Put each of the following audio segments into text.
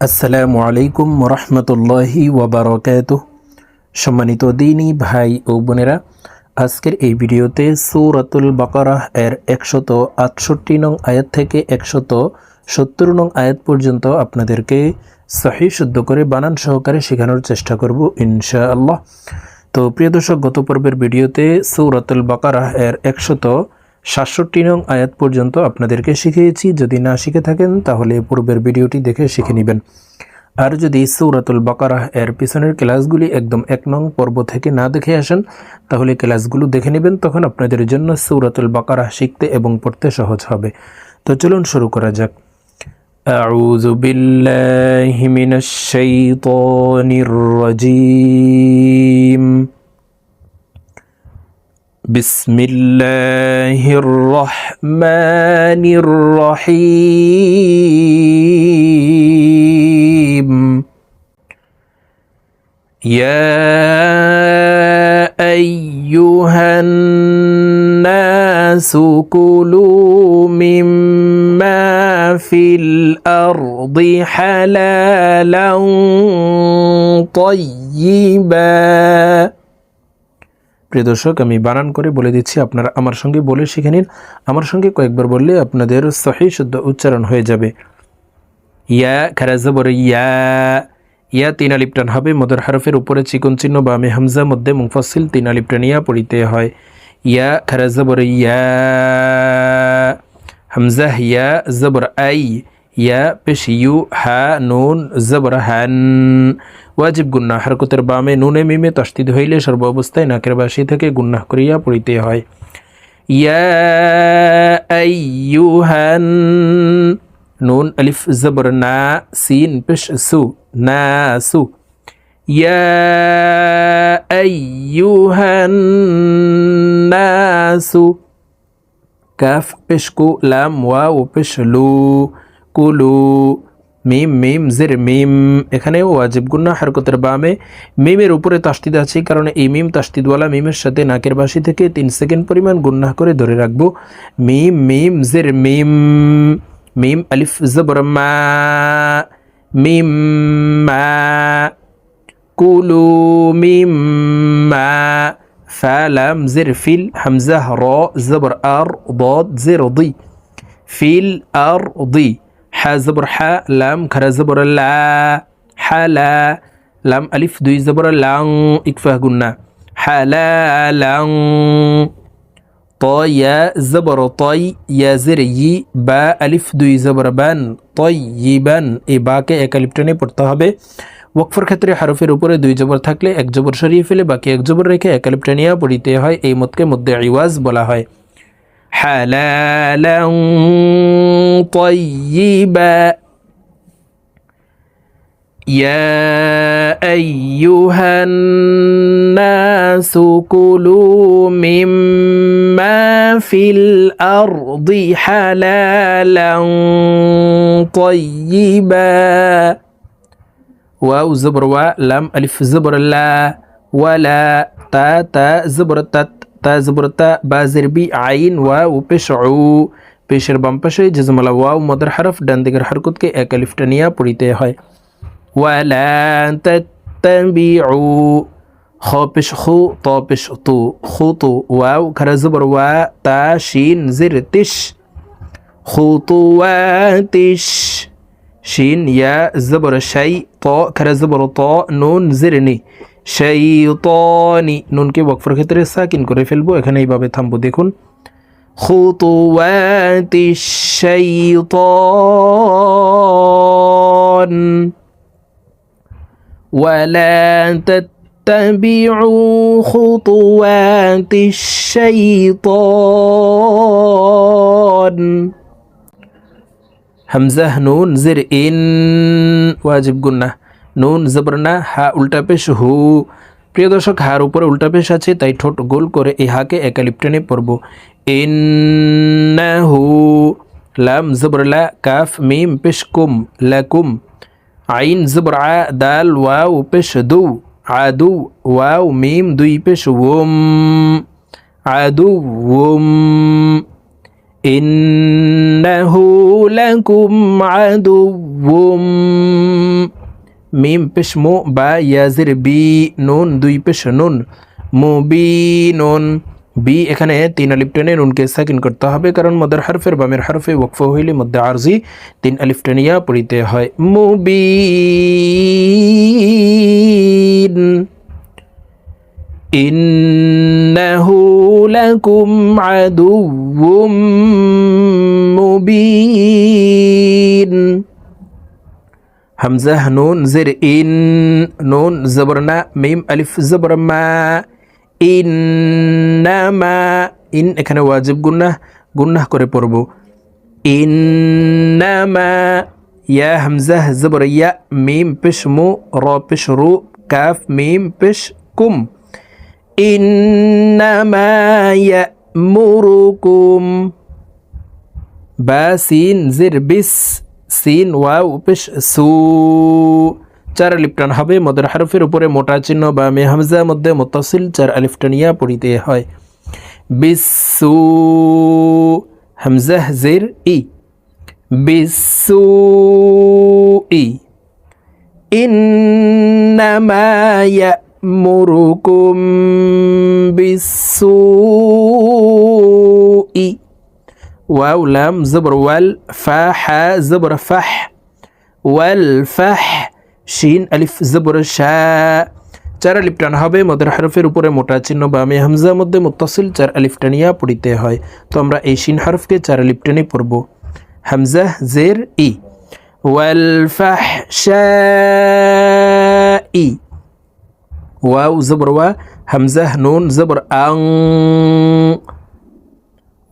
আসসালামু আলাইকুম রহমতুল্লাহি ওবরকাত সম্মানিত দিনী ভাই ও বোনেরা, আজকের এই ভিডিওতে সৌরাতুল বাকারাহ এর একশত আটষট্টি নং আয়াত থেকে একশত সত্তর নং আয়াত পর্যন্ত আপনাদেরকে সহি শুদ্ধ করে বানান সহকারে শেখানোর চেষ্টা করব ইনশাআল্লাহ। তো প্রিয় দর্শক, গত পর্বের ভিডিওতে সৌরাতুল বাকারাহ এর একশত সাতষট্টি নং আয়াত পর্যন্ত আপনাদেরকে শিখিয়েছি যদি না শিখে থাকেন তাহলে পূর্বের ভিডিওটি দেখে শিখে নেবেন আর যদি সৌরাতুল বাকারাহ এর পিছনের ক্লাসগুলি একদম এক নং পর্ব থেকে না দেখে আসেন তাহলে ক্লাসগুলো দেখে নেবেন তখন আপনাদের জন্য সৌরাতুল বাকারাহ শিখতে এবং পড়তে সহজ হবে তো চলুন শুরু করা যাক أعوذ بالله من الشيطان الرجيم بسم الله الرحمن الرحيم. يا أيها الناس كلوا مما في الأرض حلالا طيبا. প্রিয় দর্শক, আমি বানান করে বলে দিচ্ছি, আপনারা আমার সঙ্গে বলে শিখে নিন। আমার সঙ্গে কয়েকবার বললে আপনাদের সহি শুদ্ধ উচ্চারণ হয়ে যাবে। ইয়া খারাজ বলে ইয়া। ইয়া তিন আলিপটান হবে, মদর হারফের উপরে চিকন চিহ্ন বা আমি হামজা মধ্যে মুফসিল তিন আলিপটান ইয়া পড়িতে হয়। ইয়া খারাজ বলে ইয়া। হামজা ইয়া জবর আই। ইয়া পেশ ইউ হা নুন জবর হান ওয়াজিব গুন্না হরকতের বামে নুনে মিমে তস্তিদ হইলে সর্ব অবস্থায় নাকের বাসি থেকে গুন্নাহ করিয়া পড়িতে হয় ইয়া আইয়ুহান নুন আলিফ জবর না সিন পেশ সু না সু ইয়া আইয়ুহান নাসু কাফ পেশ লাম ওয়াও পেশ লু কুলু, মিম মিম, জের, মিম। এখানে ওয়াজিব গুন্না হারকতের বামে মিমের উপরে তাস্তিদ আছে, কারণ এই মিম তাস্তিদওয়ালা মিমের সাথে নাকের বাসি থেকে তিন সেকেন্ড পরিমাণ গুন্না করে ধরে রাখব। মিম মিম, জের, মিম। মিম, আলিফ জবরমা মিম, মা। কুলু, মিম, মা। ফালাম জের, ফিল হামজাহ র, জবর, আর দ জের, দি। ফিল, আর, দি। হা জবর হা লাম খারা জবর লা হা লা লাম আলিফ দুই জবর লাং ইকফা গুন্না হা লা লাং طيا زبر طي يا زري با আলিফ দুই জবর বান طيبا এই বাকে এক আলিফ টেনে পড়তে হবে ওয়াকফের ক্ষেত্রে হারফের উপরে দুই জবর থাকলে এক জবর সরিয়ে ফেলে বাকি এক জবর রেখে এক আলিফ টেনিয়া পড়িতে হয় এই মতকে মধ্যে ইওয়াজ বলা হয় حلالا طيبا. يا أيها الناس كلوا مما في الأرض حلالا طيبا. واو زبر و لم ألف زبر لا ولا تا تا زبر تت তা জবরতা বাজের বি আইন ওয়া ও পেশ পেশের বাম পাশে জজমালা ওয়াও মদর হরফ, ডান দিকের হরকতকে এক আলিফটা নিয়ে পড়িতে হয়। ওয়ালা তাত্তাবিউ খ পেশ খু ত পেশ তু। খু তু, ওয়াও খারা জবর ওয়া, তা, শিন, জির, তিশ। খুতুয়াতিশ শিন, ইয়া, জবর, শাই, ত খারা জবর ত, নুন জিরনি শৈতনি নুনকে বকফর ক্ষেত্রে সাকিন করে ফেলবো এখানে এইভাবে থামবো দেখুন খুতুয়াতি শাইতান ولا تتبعوا خطوات الشيطان همزة نون زر إن واجب قلنا নুন, জবরনা, হা উল্টাপেশ হু। প্রিয় দর্শক, হার উপরে উল্টাপেশ আছে, তাই ঠোঁট গোল করে এই হাকে একালিপ টেনে পড়ব। হু লাম জবরলা, কাফ, মিম, পেশ, কুম, লাকুম। আইন জবর আ দাল, ওয়াও, পেশ, দু। আদু, ওয়াও, মিম, দুই, পেশ ওম আদু ওম ইন্নাহু লাকুম আদু ওম মিম পেশ মো বা ইয়াজির বি নুন, দুই পেশ নুন। মু, বি নুন। বি এখানে তিন আলিফ টেনে নুনকে সাকিন করতে হবে কারণ মদার হারফের বামের হরফে ওকফ হইলে মধ্যে আরজি তিন আলিফ টেনিয়া পড়িতে হয়। মুবি ইন্নাহু লাকুম আদুউম মুবিন। হামজা নুন জের ইন নুন জবরনা মিম আলিফ জবরমা ইন্নামা ইন এখানে ওয়াজিব গুন্নাহ গুন্নাহ করে পড়ব। ইন্নামা ইয়া হামজাহ জবর ইয়া মিম পেশ মু র পেশ রু কাফ মিম পেশ কুম ইন্নামা ইয়া মুরুকুম বা সিন জির বিস সিন ওয়াও পেশ সু চার আলিফটান হবে মদের হারফের উপরে মোটা চিহ্ন বা মে হামজা মধ্যে মুতাসিল চার আলিফটানিয়া পড়িতে হয় বিসু হামজাহ জির ই বিসু ই إنما يأمركم بالسوء ওয়াও লাম জবর ওয়াল ফা হা জবর ফাহ ওয়াল ফাহ শিন আলিফ জবর শা চার আলিফ হবে, মদের হরফের উপরে মোটা চিহ্ন বা আমি হামজা মধ্যে মুতাসিল চার আলিফ পড়িতে হয়। তো আমরা এই শিন হরফকে চার আলিফ টানে পড়ব। হামজা, জের, ই। ওয়াল ফাহ, শা, ই। ওয়াও, জবর ওয়া। হামজা, নুন, জবর আং।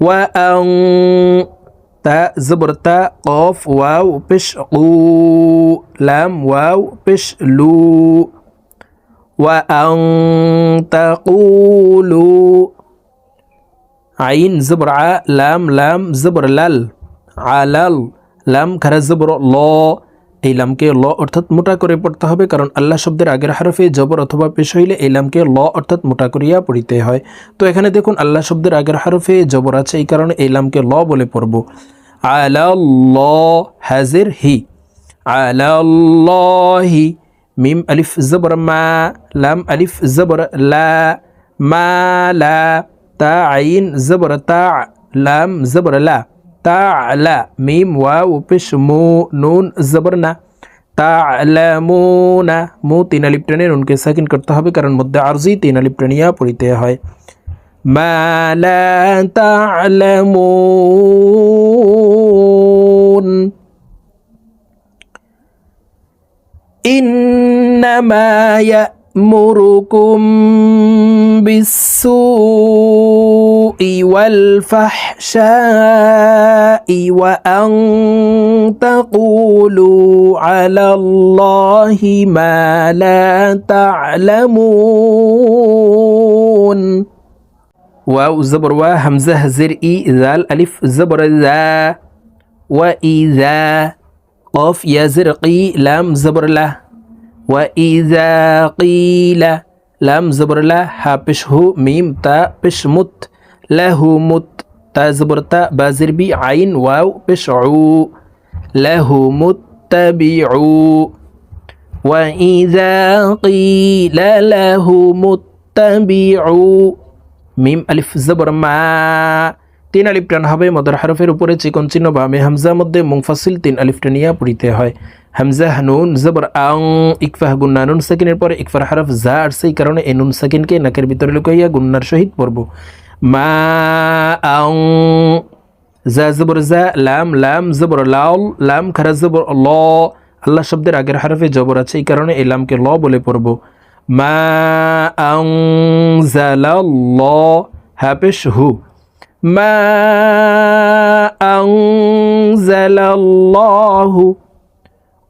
ওয়া আং তা জবর তা কফ ওয়াও পেশ উ লাম ওয়াও পেশ লু ওয়া আং তাকুলু আইন জবর আ লাম লাম জবর লাল আলাল লাম খারা জবর ল এই লামকে ল অর্থাৎ মোটা করে পড়তে হবে, কারণ আল্লাহ শব্দের আগের হারফে জবর অথবা পেশ হইলে এই লামকে ল অর্থাৎ মোটা করিয়া পড়িতে হয়। তো এখানে দেখুন আল্লাহ শব্দের আগের হারফে জবর আছে, এই কারণে এই লামকে ল বলে পড়ব। আলাল্ল হাজির হি আলাল্লাহি মিম আলিফ জবর মা, লাম আলিফ জবর লা, মা লা, তা আইন জবর তা, লাম জবর লা। তালা মিম ওয়াও পেশ মু নুন জবর না তালামুনা মু তিন আলিপ টেনে নুনকে সাকিন করতে হবে কারণ মধ্যে আরজি তিন আলিপ টেনিয়া পড়িতে হয় মা লা তালামুন إنما يأمركم بالسوء والفحشاء وأن تقولوا على الله ما لا تعلمون واو زبر وا همزة زر إي ذال ألف زبر ذا وإذا قاف يا زرقي لام زبر له وإذا قيل لام زبر له ها بشه ميم تا بش مت له مت تا زبر تا بازر بي عين واو بشعو له متبعوا وإذا قيل له متبعوا মিম আলিফ জবর মা তিন আলিফ টান হবে মদর হরফের উপরে চিকন চিহ্ন বা মে হামজা মধ্যে মুংফাসিল তিন আলিফ টানিয়া পড়িতে হয় হামজা নুন, জবর আং, ইকফাহ গুন্না নুন সাকিনের পরে ইকফার হরফ জা আর সেই কারণে এই নুন সাকিনকে নাকের ভিতরে লুকাইয়া গুন্নার সহিত পড়ব। মা আং, জা জবর জা, লাম লাম, জবর লাল, লাম খারা জবর ল, আল্লাহ শব্দের আগের হরফে জবর আছে, এই কারণে এই লামকে ল বলে পড়ব। মা আং ল হাফেশ হু। মা আং জালাল্লাহু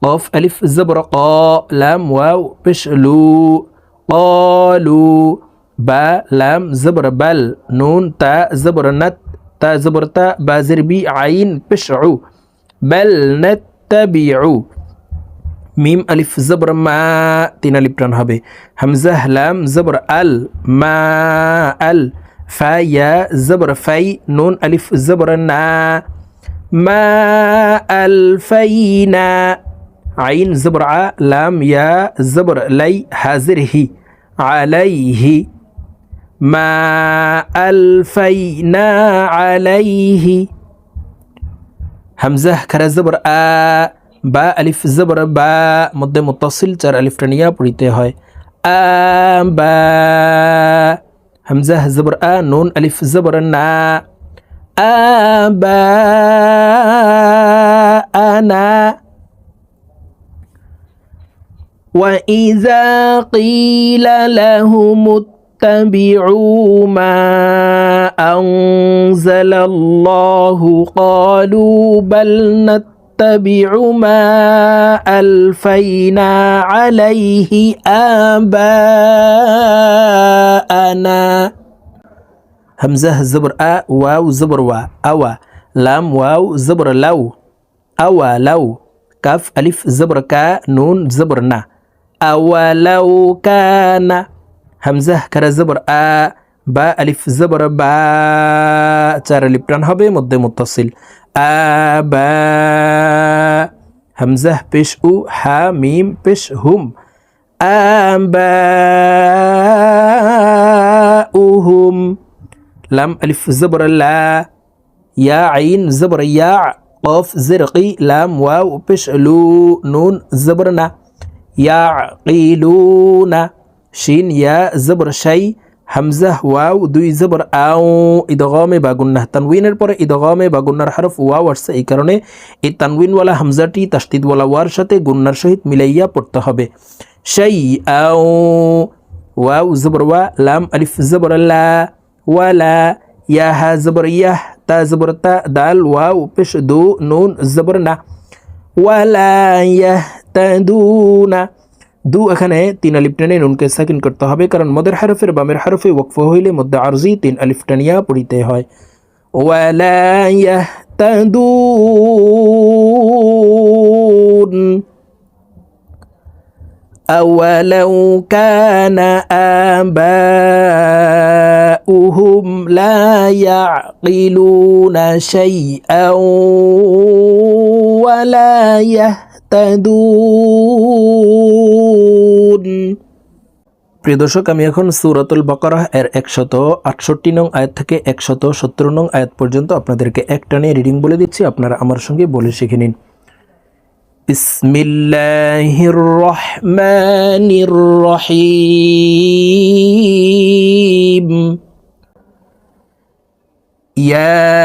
قاف ألف الزبرة قا لام واو بشلو قالو با لام زبر بل نون تا زبر نت تا زبر تا با زربي عين بشعو بل نتبعو ميم ألف زبر ما تين ألف هبه همزة لام زبر أل ما أل. فا يا زبر في نون ألف زبر نا. ما ألفينا আইন জবর আ লাম ইয়া জবর লাই হাজির হি আলাইহি মা আলফাইনা আলাইহি হামজাহ খারা জবর আ বা আলিফ জবর বা মধ্যে মুতাসিল চার আলিফটা নিয়ে পড়িতে হয় আ বা হামজাহ জবর আ নুন আলিফ জবর না আবা আনা وإذا قيل لهم اتبعوا ما أنزل الله قالوا بل نتبع ما ألفينا عليه آباءنا همزة زبر أ واو زبر وا أوا لام واو زبر لو أوا لو كاف ألف زبر كا نون زبر نا. أولو كان হামজাহ খারা জবর আ বা আলিফ জবর বা চার আলিফ টান হবে মধ্যে মুত্তাসিল আ বা হামজাহ পেশ উ হা মিম পেশ হুম আ বা উহুম লাম আলিফ জবর লা ইয়া আইন জবর ইয়া قاف زرقي لام واو بش لو نون زبرنا ইয়াকিলুনা, শিন, ইয়া, জবর, শাই হামজাহ ওয়াও, দুই, জবর, আও, ইদগমে বা গুন্নাহ তানউইনের পরে ইদগমে বা গুন্নার হরফ, ওয়াও আসছে এই কারণে এই তানউইনওয়ালা হামজাটি তাস্তিদওয়ালা ওয়ার সাথে গুন্নার সহিত মিলাইয়া পড়তে হবে। শাই, আও, ওয়াও, জবর, ওয়া, লাম, আলিফ, জবর, লা ওয়ালা ইয়াহা, জবর, ইয়াহ, তা, জবর, তা, দাল, ওয়াও, পেশ, দু, নুন, জবর, না। ওয়ালা ইয়াহ ইয়াহতাদুনা দু এখানে তিন আলিফ টেনে নুনকে সাকিন করতে হবে কারণ মদের হারফের বামের হারফে ওকফ হইলে মধ্যে আরজি তিন আলিফ টানিয়া পড়িতে হয় ওয়ালা ইয়াহতাদুন أولو كان آباؤهم لا يعقلون شيئا ولا يهتدون প্রিয় দর্শক আমি এখন সুরাতুল বকরাহ এর একশত আটষট্টি নং আয়াত থেকে একশত সত্তর নং আয়াত পর্যন্ত আপনাদেরকে একটানে রিডিং বলে দিচ্ছি আপনারা আমার সঙ্গে বলে শিখে নিন بسم الله الرحمن الرحيم يا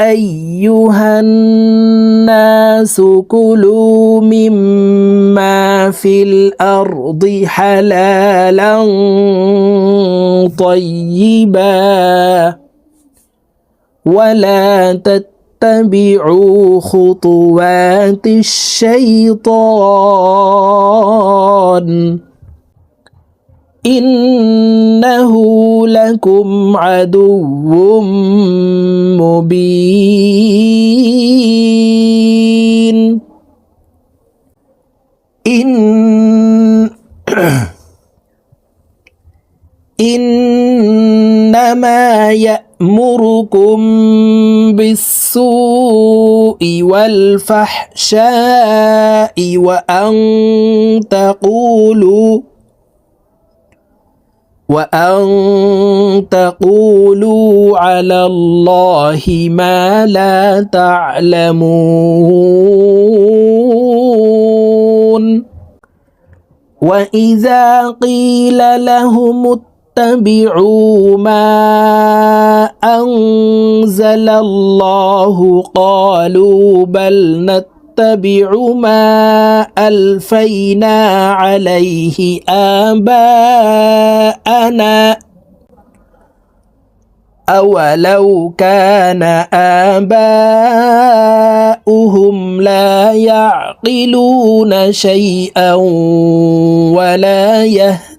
ايها الناس كلوا مما في الأرض حلالا طيبا ولا تتبعوا خطوات الشيطان إنه لكم عدو مبين والفحشاء وأن تقولوا وأن تقولوا على الله ما لا تعلمون. وإذا قيل لهم اتبعوا ما أنزل الله قالوا بل نتبع ما ألفينا عليه آباءنا أولو كان آباؤهم لا يعقلون شيئا ولا يهتدون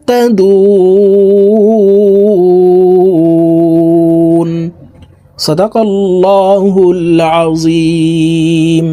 صدق الله العظيم.